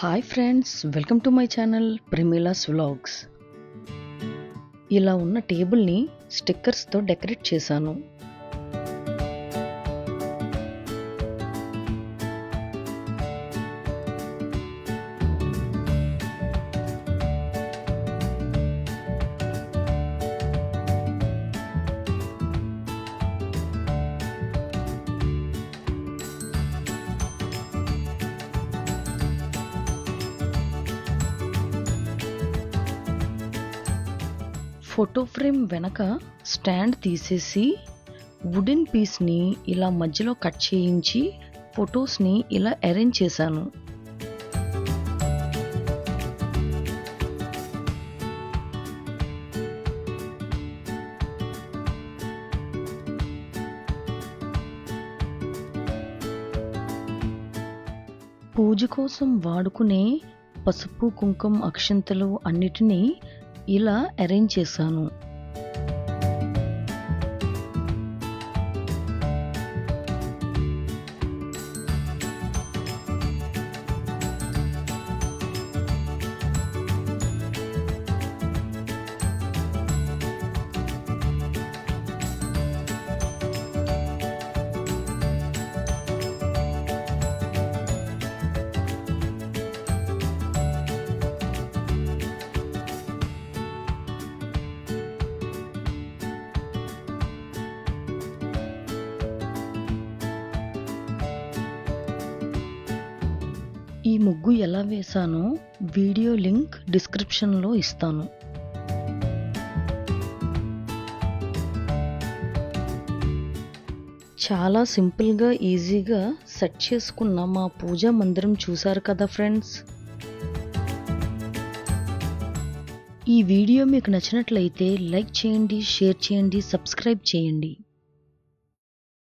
Hi friends welcome to my channel Primila's vlogs ఇలా ఉన్న టేబుల్ని స్టిక్కర్స్తో డెకరేట్ చేశాను. ఫోటో ఫ్రేమ్ వెనక స్టాండ్ తీసేసి వుడెన్ పీస్ని ఇలా మధ్యలో కట్ చేయించి ఫొటోస్ని ఇలా అరేంజ్ చేశాను. పూజ కోసం వాడుకునే పసుపు కుంకుమ అక్షంతలు అన్నిటినీ ఇలా అరేంజ్ చేశాను. ఈ ముగ్గు ఎలా వేశానో వీడియో లింక్ డిస్క్రిప్షన్లో ఇస్తాను. చాలా సింపుల్గా ఈజీగా సెట్ చేసుకున్న మా పూజా మందిరం చూశారు కదా ఫ్రెండ్స్? ఈ వీడియో మీకు నచ్చినట్లయితే లైక్ చేయండి షేర్ చేయండి సబ్స్క్రైబ్ చేయండి.